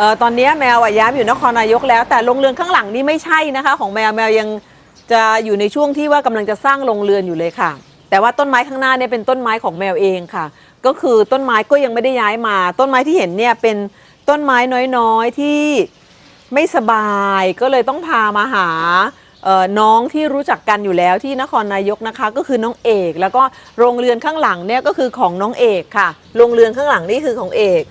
ออตอนนี้แมวอะย้ายมาอยู่นครนายกแล้ว แต่โรงเรือนข้างหลังนี่ไม่ใช่นะคะ ของแมวแมวยังจะอยู่ในช่วงที่ว่ากำลังจะสร้างโรงเรือนอยู่เลยค่ะ แต่ว่าต้นไม้ข้างหน้าเนี่ยเป็นต้นไม้ของแมวเองค่ะ ก็คือต้นไม้ก็ยังไม่ได้ย้ายมา ต้นไม้ที่เห็นเนี่ยเป็นต้นไม้น้อยๆที่ไม่สบายก็เลยต้องพามาหาน้องที่รู้จักกันอยู่แล้วที่นครนายกนะคะ ก็คือน้องเอก แล้วก็โรงเรือนข้างหลังเนี่ยก็คือของน้องเอกค่ะ โรงเรือนข้างหลังนี่คือของเอก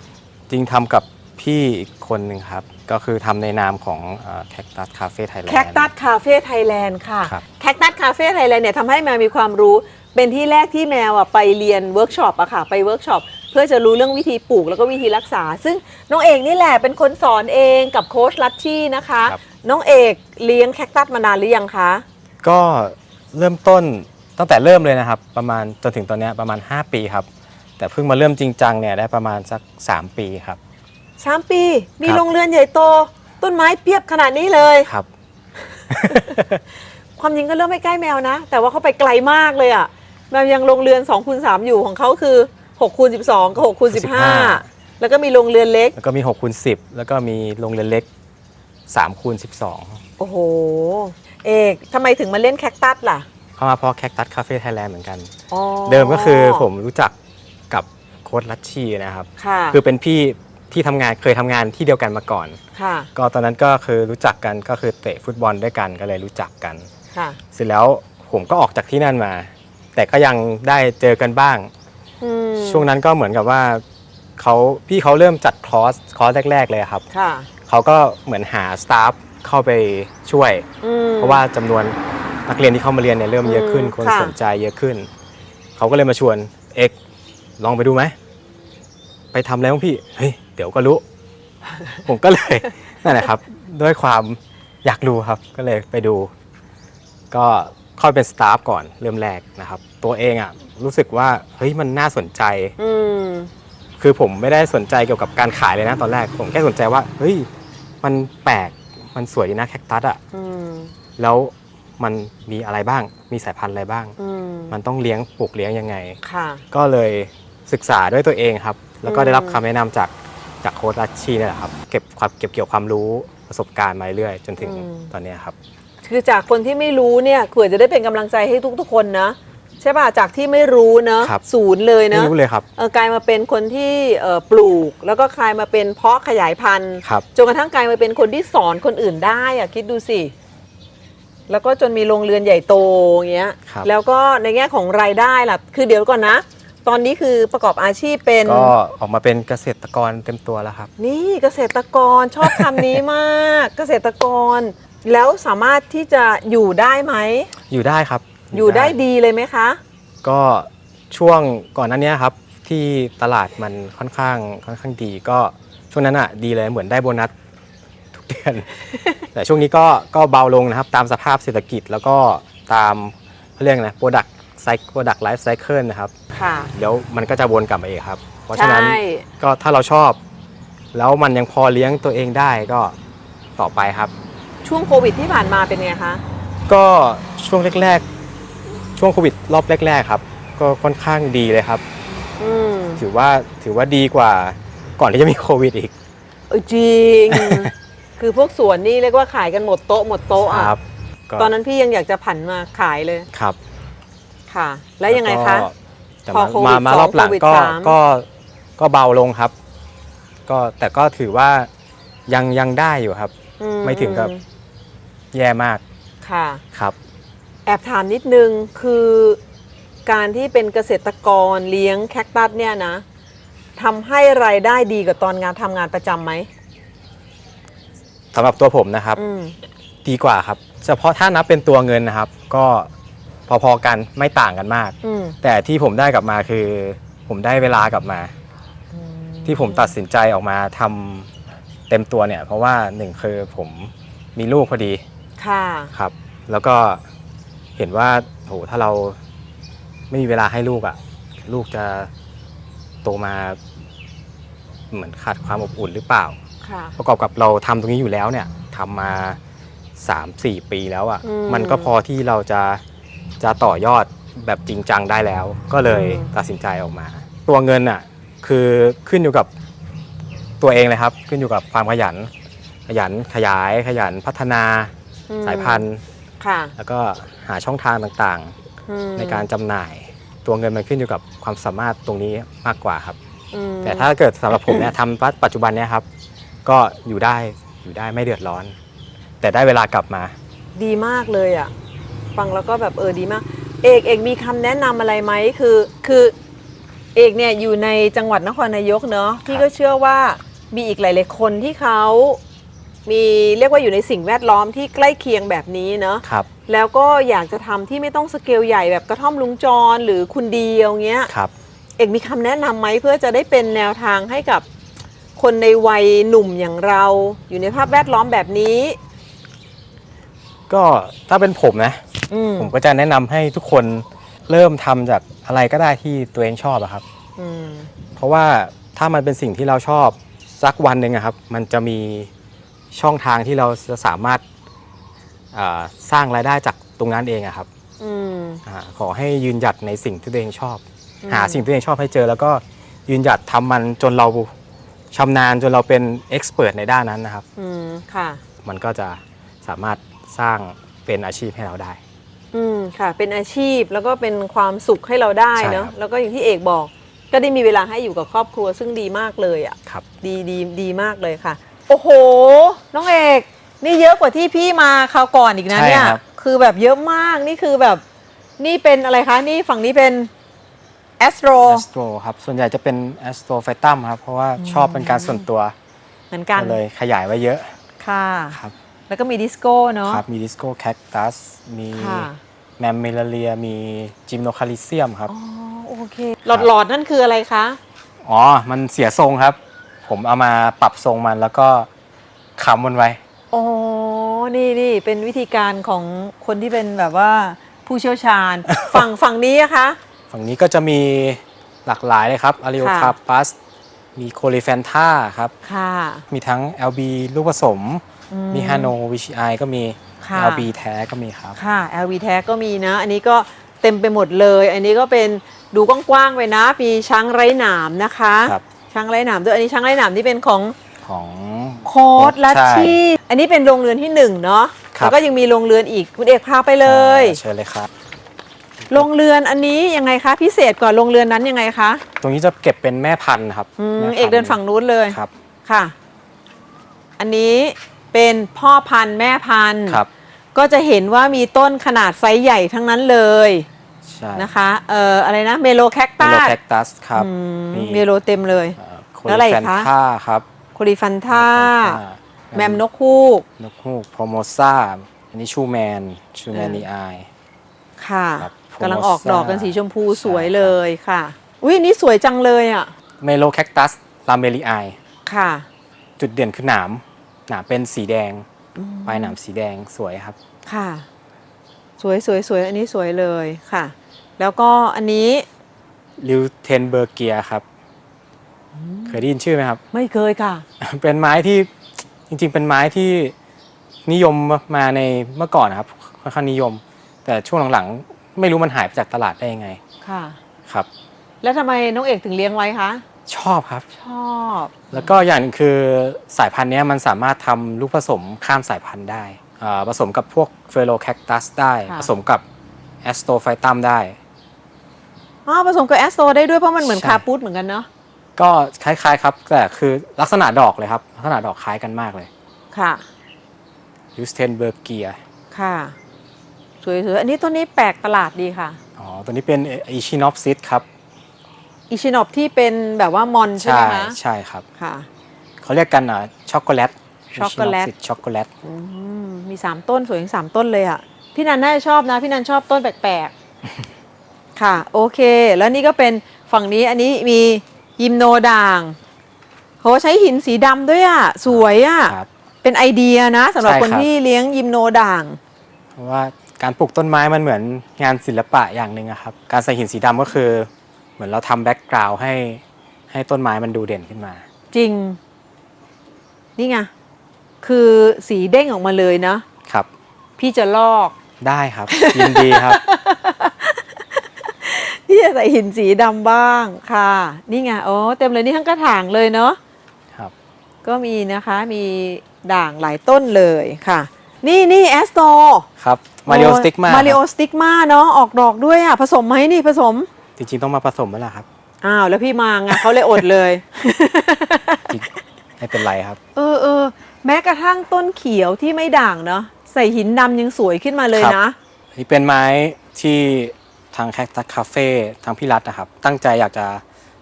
จริงทำกับพี่ คนหนึ่งครับ ก็คือทำในนามของแคคตัสคาเฟ่ไทยแลนด์ แคคตัสคาเฟ่ไทยแลนด์ค่ะ ครับ แคคตัสคาเฟ่ไทยแลนด์เนี่ยทำให้แมวมีความรู้ เป็นที่แรกที่แมวอะไปเรียนเวิร์กช็อปอะค่ะ ไปเวิร์กช็อปเพื่อจะรู้เรื่องวิธีปลูกแล้วก็วิธีรักษา ซึ่งน้องเอกนี่แหละเป็นคนสอนเองกับโค้ชลัชชี่นะคะ ครับ น้องเอกเลี้ยงแคคตัสมานานหรือยังคะ ก็เริ่มต้นตั้งแต่เริ่มเลยนะครับ ประมาณจนถึงตอนเนี้ยประมาณ 5 ปีครับ แต่เพิ่งมาเริ่มจริงจังเนี่ยได้ประมาณสัก 3 ปีครับ สามปี มีครับ โรงเรือนใหญ่โต ต้นไม้เปียบขนาดนี้เลย ครับ ความจริงก็เริ่มไม่ใกล้แมวนะ แต่ว่าเขาไปไกลมากเลยอะแมวยังโรงเรือน2คูณ3อยู่ของเขาคือ6คูณ12กับ6คูณ15 แล้วก็มีโรงเรือนเล็ก แล้วก็มี6คูณ10 แล้วก็มีโรงเรียนเล็ก3คูณ12 โอ้โห เอกทำไมถึงมาเล่นแคคตัสล่ะเข้ามาเพราะแคคตัสคาเฟ่ไทยแลนด์เหมือนกัน อ๋อเดิมก็คือผมรู้จักกับโค้ชลัชชีนะครับ ค่ะ คือเป็นพี่ ที่ทำงานเคยทำงานที่เดียวกันมาก่อน ค่ะ ก็ตอนนั้นก็คือรู้จักกันก็คือเตะฟุตบอลด้วยกันก็เลยรู้จักกัน ค่ะ เสร็จแล้วผมก็ออกจากที่นั่นมา แต่ก็ยังได้เจอกันบ้าง อืมช่วงนั้นก็เหมือนกับว่าเขาพี่เขาเริ่มจัดคอร์สคอร์สแรก ๆ เลยครับค่ะเขาก็เหมือนหาสตาฟเข้าไปช่วย อืม เพราะว่าจำนวนนักเรียนที่เข้ามาเรียนเนี่ยเริ่มเยอะขึ้น อืมคนค่ะ สนใจเยอะขึ้น เขาก็เลยมาชวนเอกลองไปดูไหม ไปทำแล้วพี่ เฮ้ย เดี๋ยวก็รู้ ผมก็เลยนั่นแหละครับ ด้วยความอยากรู้ครับ ก็เลยไปดู ก็เข้าไปเป็นสตาฟก่อนเริ่มแรกนะครับ ตัวเองอะ รู้สึกว่าเฮ้ยมันน่าสนใจ อืมคือผมไม่ได้สนใจเกี่ยวกับการขายเลยนะตอนแรก ผมแค่สนใจว่าเฮ้ยมันแปลกมันสวยดีนะแคคตัสอะอืมแล้วมันมีอะไรบ้าง มีสายพันธุ์อะไรบ้าง อืมมันต้องเลี้ยงปลูกเลี้ยงยังไง ค่ะ ก็เลยศึกษาด้วยตัวเองครับ แล้วก็อืมได้รับคำแนะนำจาก จากโค้ชรัชชีนี่แหละครับเก็บความเก็บเกี่ยวความรู้ประสบการณ์มาเรื่อยๆจนถึงตอนเนี้ยครับ คือจากคนที่ไม่รู้เนี่ยเผื่อจะได้เป็นกำลังใจให้ทุก ๆ คนนะใช่ป่ะจากที่ไม่รู้เนอะครับ ศูนย์เลยไม่นะรู้เลยครับเออกลายมาเป็นคนที่เอ่อปลูก แล้วก็กลายมาเป็นเพาะขยายพันธุ์ครับ จนกระทั่งกลายมาเป็นคนที่สอนคนอื่นได้อะคิดดูสิแล้วก็จนมีโรงเรือนใหญ่โตอย่างเงี้ยครับ แล้วก็ในแง่ของรายได้ล่ะคือเดี๋ยวก่อนนะ ตอนนี้คือประกอบอาชีพเป็น ก็ออกมาเป็นเกษตรกรเต็มตัวแล้วครับ นี่เกษตรกรชอบคำนี้มาก เกษตรกร แล้วสามารถที่จะอยู่ได้ไหม อยู่ได้ครับอยู่ได้ดีเลยไหมคะ ก็ช่วงก่อนหนั้นเนี้ยครับ ที่ตลาดมันค่อนข้างค่อนข้างดี ก็ช่วงนั้นอะดีเลยเหมือนได้โบนัสทุกเดือน แต่ช่วงนี้ก็ก็เบาลงนะครับ ตามสภาพเศรษฐกิจแล้วก็ตามเขาเรียกนะโปรดัก ต์ไซโปรดักต์ไลฟ์ไซเคิลนะครับ ค่ะ เดี๋ยวมันก็จะวนกลับมาเองครับ เพราะฉะนั้นใช่ ก็ถ้าเราชอบ แล้วมันยังพอเลี้ยงตัวเองได้ก็ต่อไปครับ ช่วงโควิดที่ผ่านมาเป็นไงคะ ก็ช่วงแรกๆ ช่วงโควิดรอบแรก ๆ ครับ ก็ค่อนข้างดีเลยครับ อืมถือว่าถือว่าดีกว่าก่อนที่จะมีโควิดอีกเออจริง คือพวกสวนนี่เรียกว่าขายกันหมดโต๊ะหมดโต๊ะอะ ครับก็ตอนนั้นพี่ยังอยากจะผันมาขายเลย ครับ ค่ะ แล้วยังไงคะก็แต่พอมาโควิดมามารอบหลังสองโควิดก็สาม ก็ก็เบาลงครับ ก็แต่ก็ถือว่ายังยังได้อยู่ครับ อืไม่ถึงกับ แย่มากค่ะ ครับ แอบถามนิดนึงคือการที่เป็นเกษตรกรเลี้ยงแคคตัสเนี่ยนะทำให้รายได้ดีกว่าตอนงานทำงานประจำไหมสำหรับตัวผมนะครับ อืม ดีกว่าครับ เฉพาะถ้านับเป็นตัวเงินนะครับ ก็ พอๆกันไม่ต่างกันมาก อืมแต่ที่ผมได้กลับมาคือ ผมได้เวลากลับมา ที่ผมตัดสินใจออกมาทำเต็มตัวเนี่ย เพราะว่าหนึ่งคือผมมีลูกพอดีค่ะ ครับ แล้วก็เห็นว่าโหถ้าเราไม่มีเวลาให้ลูกอะ่ะ ลูกจะโตมาเหมือนขาดความอบอุ่นหรือเปล่า ค่ะ ประกอบกับเราทำตรงนี้อยู่แล้วเนี่ยทำมา 3-4 ปีแล้วอะ่ะ อืม มันก็พอที่เราจะ จะต่อยอดแบบจริงจังได้แล้ว ก็เลยอืมตัดสินใจออกมา ตัวเงินอะคือขึ้นอยู่กับตัวเองเลยครับ ขึ้นอยู่กับความขยัน ขยันขยายขยันพัฒนาอืมสายพันธุ์ ค่ะแล้วก็หาช่องทางต่างอืมๆ ในการจำหน่าย ตัวเงินมันขึ้นอยู่กับความสามารถตรงนี้มากกว่าครับ อืมแต่ถ้าเกิดสำหรับผมเนี่ยทำปัจจุบันเนี่ยครับ ก็อยู่ได้อยู่ได้ไม่เดือดร้อน แต่ได้เวลากลับมา ดีมากเลยอะ ฟังแล้วก็แบบเออดีมาก เอกเอกมีคำแนะนำอะไรไหมคือคือเอกเนี่ยอยู่ในจังหวัดนครนายกเนอะพี่ก็เชื่อว่ามีอีกหลาย ๆ คนที่เขามีเรียกว่าอยู่ในสิ่งแวดล้อมที่ใกล้เคียงแบบนี้เนอะครับแล้วก็อยากจะทำที่ไม่ต้องสเกลใหญ่แบบกระท่อมลุงจรหรือคุณเดียวเงี้ยครับเอกมีคำแนะนำไหมเพื่อจะได้เป็นแนวทางให้กับคนในวัยหนุ่มอย่างเรา อยู่ในภาพแวดล้อมแบบนี้ ก็ถ้าเป็นผมนะ อืมผมก็จะแนะนำให้ทุกคนเริ่มทำจากอะไรก็ได้ที่ตัวเองชอบอะครับ อืมเพราะว่าถ้ามันเป็นสิ่งที่เราชอบสักวันหนึ่งอะครับ มันจะมีช่องทางที่เราจะสามารถอ่าสร้างรายได้จากตรงนั้นเองอะครับอืม อาขอให้ยืนหยัดในสิ่งที่ตัวเองชอบ อืม หาสิ่งที่ตัวเองชอบให้เจอ แล้วก็ยืนหยัดทำมันจนเราชำนาญจนเราเป็นเอ็กซ์เพรสในด้านนั้นนะครับ อืมค่ะ มันก็จะสามารถสร้างเป็นอาชีพให้เราได้ อืมค่ะ เป็นอาชีพแล้วก็เป็นความสุขให้เราได้ใช่เนาะครับ แล้วก็อย่างที่เอกบอก ก็ได้มีเวลาให้อยู่กับครอบครัวซึ่งดีมากเลยอะ่ะ ครับ ดีดีดีมากเลยค่ะ โอ้โห น้องเอก นี่เยอะกว่าที่พี่มาคราวก่อนอีกนะใช่เนี่ย ครับ คือแบบเยอะมากนี่คือแบบ นี่เป็นอะไรคะ นี่ฝั่งนี้เป็นแอสโตรแอสโตรครับ ส่วนใหญ่จะเป็นแอสโตรไฟตัมครับ เพราะว่าชอบเป็นการส่วนตัว เหมือนกัน ก็เลยขยายไว้เยอะค่ะ ครับ แล้วก็มีดิสโก้เนาะ ครับ มีดิสโก้แคคตัส มีค่ะ แมมเมลเลีย มีจิมโนคาลิเซียมครับ อ๋อโอเคหลอดหลอดๆนั่นคืออะไรคะ อ๋อ มันเสียทรงครับ ผมเอามาปรับทรงมันแล้วก็ค้ำมันไว้ อ๋อ นี่นี่เป็นวิธีการของคนที่เป็นแบบว่าผู้เชี่ยวชาญ ฝั่งฝั่งนี้อะคะ ฝั่งนี้ก็จะมีหลากหลายเลยครับอาริโอค่ะคาปัส มีโคลิแฟนท่าครับ ค่ะ มีทั้ง LB ลูกผสมอื มีฮานโนวิชิไอก็มี ค่ะ LB แท้ก็มีครับ ค่ะ LV แท้ก็มีนะ อันนี้ก็เต็มไปหมดเลย อันนี้ก็เป็นดูกว้างๆไปนะมีช้างไร้หนามนะคะ ครับ ช้างไร้หนามด้วย อันนี้ช้างไร้หนามที่เป็นของของ โค้ดลัชใช่ชีอันนี้เป็นโรงเรือนที่หนึ่งเนาะ ครับ แล้วก็ยังมีโรงเรือนอีกคุณเอกพาไปเลยเชิญเลยครับ โรงเรือนอันนี้ยังไงคะพิเศษกว่าโรงเรือนนั้นยังไงคะตรงนี้จะเก็บเป็นแม่พันธุ์ครับอืมแม่พัธุ์เอกเดินฝั่งนู้นเลย ครับ ค่ะ อันนี้ เป็นพ่อพันธุ์แม่พันธุ์ ครับก็จะเห็นว่ามีต้นขนาดไซส์ใหญ่ทั้งนั้นเลยใช่นะคะเอ่ออะไรนะเมโลแคคเมตัโลสแคคตัสครับอืมมีเมโลเต็มเลย โคแล้วลิอะไรอีแฟกนคะท่าครับโคลิฟันท่าแมมนกฮูก นกฮูกโพรโมซ่าอันนี้ชูแมนชูแมนเออ นีไอค่ะครับกำลังออกดอกกันสีชมพูใช่ สวยเลยค่ะ อุ้ยอันนี่สวยจังเลยอะ เมโลแคคตัสลาเมลีไอค่ะ จุดเด่นคือหนาม หนามเป็นสีแดงปลายหนามสีแดงสวยครับ ค่ะ สวยสวยสวยอันนี้สวยเลยค่ะ แล้วก็อันนี้ลิวเทนเบอร์เกียครับ เคยได้ยินชื่อไหมครับ ไม่เคยค่ะ เป็นไม้ที่จริง ๆ เป็นไม้ที่นิยมมาในเมื่อก่อนนะครับค่อนข้างนิยม แต่ช่วงหลังๆ ไม่รู้มันหายไปจากตลาดได้ยังไง ค่ะ ครับ แล้วทำไมน้องเอกถึงเลี้ยงไว้คะ ชอบครับ ชอบ แล้วก็อย่างหนึงคือสายพันธุ์เนี้ยมันสามารถทำลูกผสมข้ามสายพันธุ์ได้อ่าผสมกับพวกเฟโลแคคตัสได้ผสมกับแอสโตไฟตัมได้ อ๋อผสมกับแอสโตได้ด้วยเพราะมันเหมือนใช่ คาปูดเหมือนกันเนาะก็คล้ายๆครับ แต่คือลักษณะดอกเลยครับ ลักษณะดอกคล้ายกันมากเลยค่ะ ยูสเทนเบอร์เกียค่ะ สวยๆ อันนี้ต้นนี้แปลกประหลาดดีค่ะ อ๋อตัวนี้เป็นอิชินอฟซิสครับ อิชินอบที่เป็นแบบว่ามอนใช่ไหมใช่คะใช่ครับค่ะ เขาเรียกกันอะช็อกโกแลตช็อกโกแลตช็อกโกแลตอืมมีสามต้นสวยทั้งสามต้นเลยอะพี่นันน่าจะชอบนะ พี่นันชอบต้นแปลกๆ ค่ะ โอเค แล้วนี่ก็เป็นฝั่งนี้อันนี้มียิมโนด่างโหใช้หินสีดำด้วยอะ สวยอะครับเป็นไอเดียนะสำหรับใช่คนครับที่เลี้ยงยิมโนด่างเพราะว่าการปลูกต้นไม้มันเหมือนงานศิลปะอย่างหนึ่งอะครับ การใส่หินสีดำก็คือ เหมือนเราทำแบ็กกราวด์ให้ให้ต้นไม้มันดูเด่นขึ้นมา จริง นี่ไง คือสีเด้งออกมาเลยนะ ครับ พี่จะลอก ได้ครับ ยินดีครับ พี่จะใส่หินสีดำบ้างค่ะ นี่ไงโอ้เต็มเลยนี่ทั้งกระถางเลยเนาะครับ ก็มีนะคะ มีด่างหลายต้นเลยค่ะ นี่นี่แอสโต ครับมาริโอสติกมามาริโอสติกมาเนาะออกดอกด้วยอะ ผสมไหมนี่ผสม จริงๆต้องมาผสมแล้วล่ะครับอ้าวแล้วพี่มาไงเขาเลยอดเลย จริงไม่เป็นไรครับ เออเออแม้กระทั่งต้นเขียวที่ไม่ด่างเนาะใส่หินดำยังสวยขึ้นมาเลยครับนะ อันนี่เป็นไม้ที่ทางแคคตัสคาเฟ่ทางพี่รัฐนะครับ ตั้งใจอยากจะ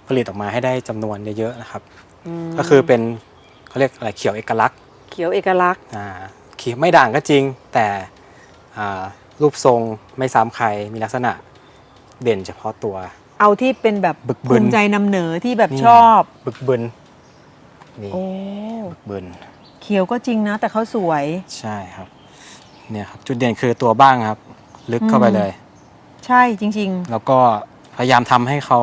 ผลิตออกมาให้ได้จำนวนเยอะๆนะครับก็คือเป็นเขาเรียกอะไรเขียวเอกลักษณ์เขียวเอกลักษณ์ อ่าเขียวไม่ด่างก็จริง แต่อ่ารูปทรงไม่ซ้ำใครมีลักษณะ เด่นเฉพาะตัว เอาที่เป็นแบบบึกบึน ภูมิใจนำเหนอที่แบบนี่ชอบ บึกบึนนี่โอ้ บึกบึน เขียวก็จริงนะ แต่เขาสวย ใช่ครับ เนี่ยครับ จุดเด่นคือตัวบ้างครับ ลึกเข้าไปอืมเลย ใช่จริง แล้วก็พยายามทำให้เขา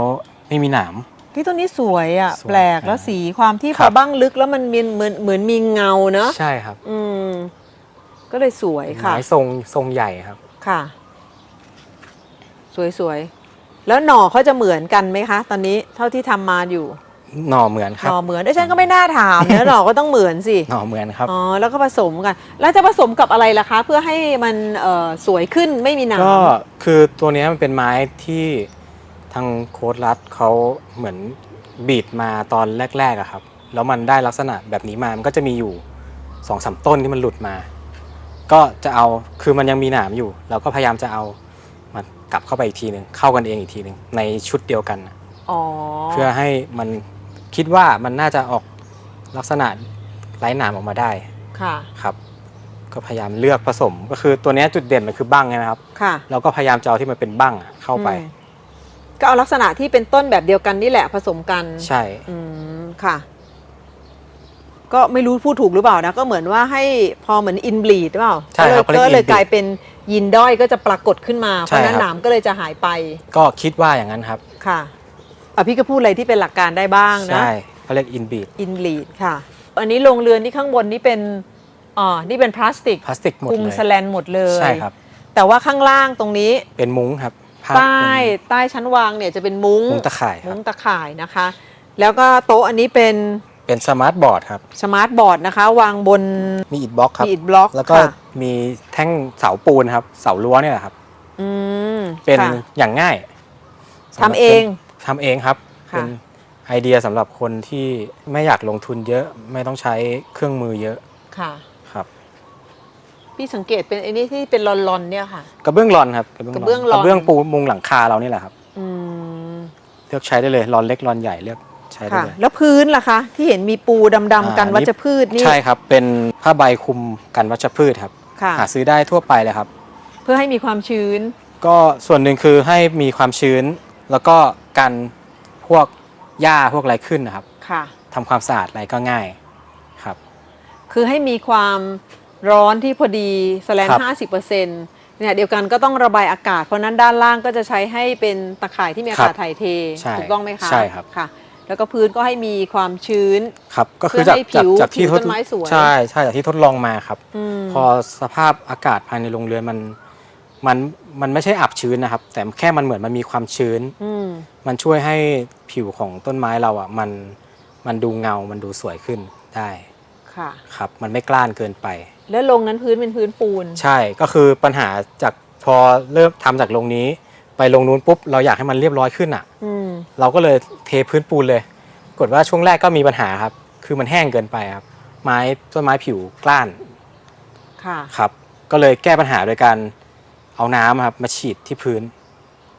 ไม่มีหนาม ๆ ที่ต้นนี้สวยอะ สวยแปลกแล้วอ่าสีความที่คพรัอบ บ้างลึกแล้วมันมีเหมือนเหมือนมีเงาเนอะใช่ครับอืม ก็เลยสวยค่ะ ไม้ทรงทรงใหญ่ครับ ค่ะ สวยๆ แล้วหน่อเขาจะเหมือนกันไหมคะ ตอนนี้เท่าที่ทำมาอยู่ หน่อเหมือนคหรับ น่อเหมือนไอ้ยฉันก็ไม่น่าถามนะ หน่อก็ต้องเหมือนสิ หน่อเหมือนครับ อ๋อ แล้วก็ผสมกัน แล้วจะผสมกับอะไรล่ะคะ เพื่อให้มันเอ่อสวยขึ้นไม่มีหนามก็คือตัวเนี้ยมันเป็นไม้ที่ทางโค้ดรัดเขาเหมือนบีดมาตอนแรกๆอะครับ แล้วมันได้ลักษณะแบบนี้มา มันก็จะมีอยู่สองสามต้นที่มันหลุดมา ก็จะเอาคือมันยังมีหนามอยู่ เราก็พยายามจะเอามัน กลับเข้าไปอีกทีหนึ่งเข้ากันเองอีกทีหนึ่งในชุดเดียวกันน่ะอ๋อเพื่อให้มันคิดว่ามันน่าจะออกลักษณะไร้หนามออกมาได้ค่ะครับ ก็พยายามเลือกผสม ก็คือตัวเนี้ยจุดเด่นมันคือบั้งใช่ไหมครับ ค่ะเราก็พยายามจะเอาที่มันเป็นบั้งอะเข้าไป อืมก็เอาลักษณะที่เป็นต้นแบบเดียวกันนี่แหละผสมกัน ใช่ อืม ค่ะ ก็ไม่รู้พูดถูกหรือเปล่านะ ก็เหมือนว่าให้พอเหมือนอินบลีดหรือเปล่าใช่ครับก็เลยเขาเรียกก็เลย inbreed กลายเป็นยินด้อยก็จะปรากฏขึ้นมา เพใช่ราะฉะนั้นครับ หนามก็เลยจะหายไปก็คิดว่าอย่างนั้นครับ ค่ะอะพี่ก็พูดอะไรที่เป็นหลักการได้บ้างนะ ใช่เขาเรียกอินบีดอินบลีดค่ะ อันนี้โรงเรือนที่ข้างบนนี่เป็นอ่านี่เป็นพลาสติกพลาสติกหมดคลุมเลยสแลนหมดเลยใช่ครับ แต่ว่าข้างล่างตรงนี้เป็นมุ้งครับผ้าใต้เป็นใต้ชั้นวางเนี่ยจะเป็นมุ้งมุ้งตะข่ายคมุ้รับงตะข่ายนะคะ แล้วก็โต๊ะอันนี้เป็น เป็นสมาร์ทบอร์ดครับ สมาร์ทบอร์ดนะคะ วางบนมีอิฐบล็อกครับ มีอิฐบล็อกแล้วก็ค่ะมีแท่งเสาปูนครับ เสารั้วเนี่ยแหละครับ อืมเป็นค่ะ อย่างง่ายทำเองทำเองครับ ค่ะ เป็นไอเดียสำหรับคนที่ไม่อยากลงทุนเยอะไม่ต้องใช้เครื่องมือเยอะค่ะ ครับพี่สังเกตเป็นไอ้นี่ที่เป็นลอนๆเนี่ยค่ะ กระเบื้องรอนครับกระเบื้องรอน กระเบื้องปูมุงหลังคาเรานี่แหละครับ อืม เลือกใช้ได้เลยรอนเล็กรอนใหญ่เลือก ใช้ได้ค่ะเลย แล้วพื้นล่ะคะ ที่เห็นมีปูดำๆกันอ่า วัชพืชนี่ใช่ครับ เป็นผ้าใบคลุมกันวัชพืชครับค่ะ หาซื้อได้ทั่วไปเลยครับ เพื่อให้มีความชื้น ก็ส่วนหนึ่งคือให้มีความชื้น แล้วก็กันพวกหญ้าพวกอะไรขึ้นนะครับค่ะ ทำความสะอาดอะไรก็ง่ายครับ คือให้มีความร้อนที่พอดีแสลนครับ ห้าสิบเปอร์เซ็นต์เนี่ยเดียวกันก็ต้องระบายอากาศ เพราะนั้นด้านล่างก็จะใช้ให้เป็นตะข่ายที่มีอากาศถ่ายเท ใช่ถูกต้องไหมคะใช่ครับ ค่ะ แล้วก็พื้นก็ให้มีความชื้น ครับก็คือเพื่อจากให้จากผิวจากที่ผิวทต้ดนไม้สวย ใช่ใช่จากที่ทดลองมาครับ อืม พอสภาพอากาศภายในโรงเรือนมันมันมันไม่ใช่อับชื้นนะครับ แต่แค่มันเหมือนมันมีความชื้น อืม มันช่วยให้ผิวของต้นไม้เราอะมันมันดูเงา มันดูสวยขึ้นได้ค่ะ ครับ มันไม่กล้านเกินไป แล้วลงนั้นพื้นเป็นพื้นปูน ใช่ก็คือปัญหาจากพอเริ่มทำจากโรงนี้ ไปลงนู้นปุ๊บเราอยากให้มันเรียบร้อยขึ้นอะ อืม เราก็เลยเทพื้นปูนเลย กดว่าช่วงแรกก็มีปัญหาครับ คือมันแห้งเกินไปครับ ไม้ต้นไม้ผิวกล้านค่ะครับ ก็เลยแก้ปัญหาโดยการเอาน้ำครับมาฉีดที่พื้น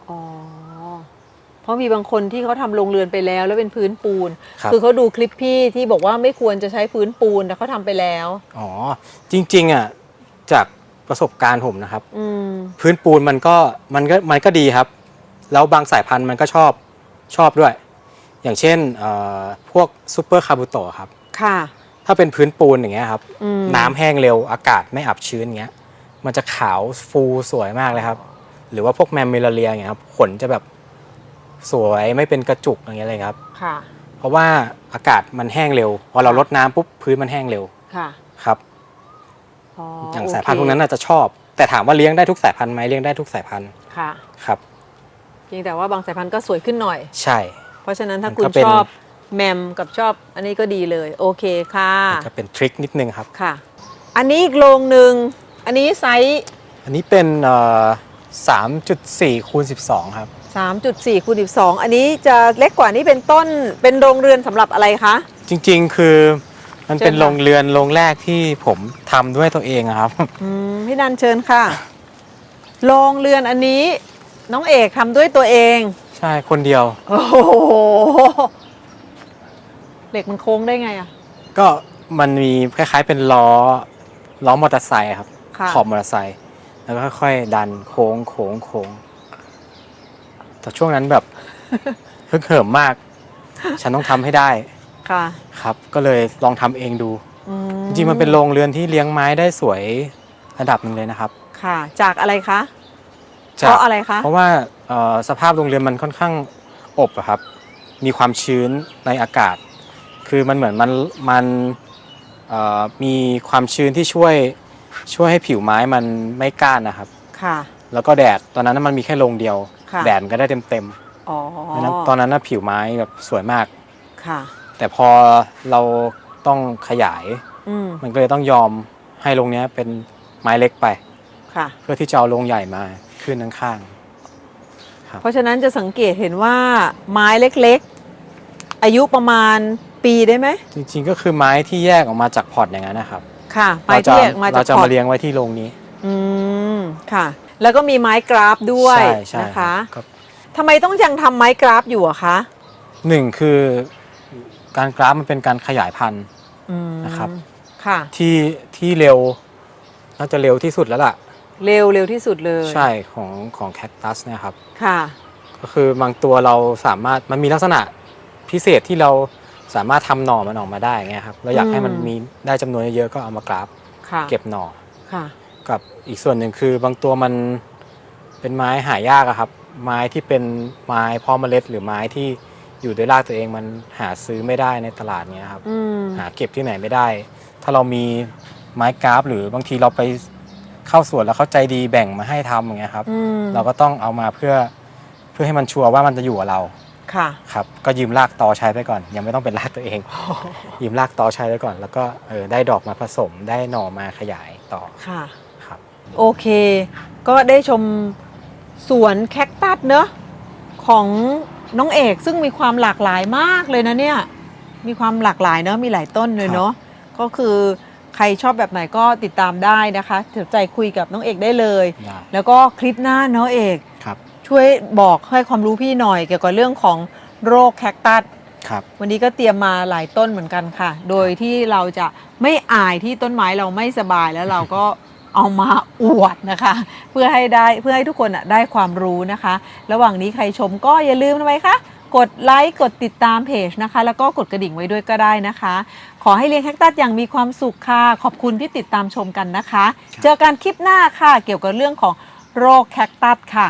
อ๋อ เพราะมีบางคนที่เขาทำโรงเรือนไปแล้ว แล้วเป็นพื้นปูนครับ อเขาดูคลิปพี่ที่บอกว่าไม่ควรจะใช้พื้นปูนแต่เขาทำไปแล้ว อ๋อ จริงๆอะจากประสบการณ์ผมนะครับ อืม พื้นปูนมันก็มันก็มันก็ดีครับ แล้วบางสายพันธุ์มันก็ชอบ ชอบด้วย อย่างเช่นเอ่อพวกซูเปอร์คาบูโตะครับค่ะ ถ้าเป็นพื้นปูนอย่างเงี้ยครับอืมน้ำแห้งเร็วอากาศไม่อับชื้นอย่างเงี้ย มันจะขาวฟูสวยมากเลยครับ หรือว่าพวกแมมเมลาเรียอย่างเงี้ยครับขนจะแบบสวยไม่เป็นกระจุกอย่างเงี้ยเลยครับค่ะเพราะว่าอากาศมันแห้งเร็วพอเราลดน้ำปุ๊บพื้นมันแห้งเร็วค่ะครับอ๋อออย่างสายพันธุ์พวกนั้นน่าจะชอบ แต่ถามว่าเลี้ยงได้ทุกสายพันธุ์ไหมเลี้ยงได้ทุกสายพันธุ์ค่ะครับเพียงแต่ว่าบางสายพันธุ์ก็สวยขึ้นหน่อย ใช่ เพราะฉะนั้นถ้ามันคุณก็เป็นชอบแมมกับชอบอันนี้ก็ดีเลย โอเคค่ะ จะเป็นทริคนิดนึงครับ ค่ะ อันนี้อีกโรงหนึ่ง อันนี้ไซส์อันนี้เป็นเอ่อ3.4คูณ12ครับ3.4คูณ12อันนี้จะเล็กกว่านี้เป็นต้นเป็นโรงเรือนสำหรับอะไรคะ จริงๆคือมันเป็นเชิญค่ะโรงเรือนโรงแรกที่ผมทำด้วยตัวเองอะครับอืมพี่นันเชิญค่ะโรงเรือนอันนี้ น้องเอกทำด้วยตัวเอง ใช่คนเดียว โอ้โหเหล็กมันโค้งได้ไงอะก็มันมีคล้ายๆเป็นล้อล้อมอเตอร์ไซค์ครับค่ะ ขอบมอเตอร์ไซค์แล้วก็ค่อยๆดันโค้งโค้งโค้งแต่ช่วงนั้นแบบ ฮึกเหิมมาก ฉันต้องทำให้ได้ค่ะครับ ก็เลยลองทำเองดู อืจริงๆมันเป็นโรงเรือนที่เลี้ยงไม้ได้สวยระดับหนึ่งเลยนะครับ ค่ะ จากอะไรคะจก เพราะอะไรคะเพราะว่าเอ่อสภาพโรงเรือนมันค่อนข้างอบอะครับ มีความชื้นในอากาศ คือมันเหมือนมันมันเอ่อมีความชื้นที่ช่วยช่วยให้ผิวไม้มันไม่ก้านนะครับค่ะ แล้วก็แดดตอนนั้นนะมันมีแค่โรงเดียวค่ะแดดมันก็ได้เต็มเต็มอ๋อๆเพราะฉะนั้นตอนนั้นนะผิวไม้แบบสวยมากค่ะ แต่พอเราต้องขยายอืมมันก็เลยต้องยอมให้โรงเนี้ยเป็นไม้เล็กไป ค่ะ เพื่อที่จะเอาโรงใหญ่มา ขึ้นข้างเพราะฉะนั้นจะสังเกตเห็นว่าไม้เล็กๆ อายุประมาณปีได้ไหมๆจริงๆก็คือไม้ที่แยกออกมาจากพอร์ตอย่างนั้นนะครับ ค่ะ ไม้เราจะที่แยกมาจาเรากจะพอมาร์ตเลี้ยงไว้ที่โรงนี้ อืม ค่ะ แล้วก็มีไม้กราฟด้วยใช่ใช่นะคะรับทำไมต้องยังทำไม้กราฟอยู่อะคะหนึ่งคือการกราฟมันเป็นการขยายพันธุ์อืมนะครับ ค่ะ ที่ที่เร็วน่าจะเร็วที่สุดแล้วล่ะ เร็วเร็วที่สุดเลยใช่ของของแคคตัสเนี่ยครับค่ะ ก็คือบางตัวเราสามารถมันมีลักษณะพิเศษที่เราสามารถทำหน่อมันออกมาได้เงี้ยครับเราอยากให้มันอืมมีได้จำนวนเยอะๆก็เอามากราฟค่ะเก็บหน่อค่ะกับอีกส่วนหนึ่งคือบางตัวมันเป็นไม้หายากอะครับ ไม้ที่เป็นไม้เพาะเมล็ดหรือไม้ที่อยู่ด้วยรากตัวเองมันหาซื้อไม่ได้ในตลาดเนี้ยครับอืมหาเก็บที่ไหนไม่ได้ ถ้าเรามีไม้กราฟ หรือบางทีเราไป เข้าสวนแล้วเขาใจดีแบ่งมาให้ทำอย่างเงี้ยครับ อืมเราก็ต้องเอามาเพื่อเพื่อให้มันชัวร์ว่ามันจะอยู่กับเราค่ะ ครับก็ยืมรากตอใช้ไปก่อน ยังไม่ต้องเป็นรากตัวเอง ยืมรากตอใช้ไปก่อน แล้วก็เออได้ดอกมาผสมได้หน่อมาขยายต่อค่ะ ครับ โอเค ก็ได้ชมสวนแคคตัสเนอะของน้องเอกซึ่งมีความหลากหลายมากเลยนะเนี่ย มีความหลากหลายเนอะมีหลายต้นเลยเนาะก็คือ ใครชอบแบบไหนก็ติดตามได้นะคะถือใจคุยกับน้องเอกได้เลย ได้แล้วก็คลิปหน้าเนาะเอก ครับช่วยบอกให้ความรู้พี่หน่อยเกี่ยวกับเรื่องของโรคแคคตัส ครับ วันนี้ก็เตรียมมาหลายต้นเหมือนกันค่ะ โดยที่เราจะไม่อายที่ต้นไม้เราไม่สบายแล้วเราก็เอามาอวดนะคะ เพื่อให้ได้เพื่อให้ทุกคนอะได้ความรู้นะคะ ระหว่างนี้ใครชมก็อย่าลืมนะไว้คะ กดไลค์กดติดตามเพจนะคะ แล้วก็กดกระดิ่งไว้ด้วยก็ได้นะคะ ขอให้เลี้ยงแคคตัสอย่างมีความสุขค่ะ ขอบคุณที่ติดตามชมกันนะคะ เจอกันคลิปหน้าค่ะ เกี่ยวกับเรื่องของโรคแคคตัสค่ะ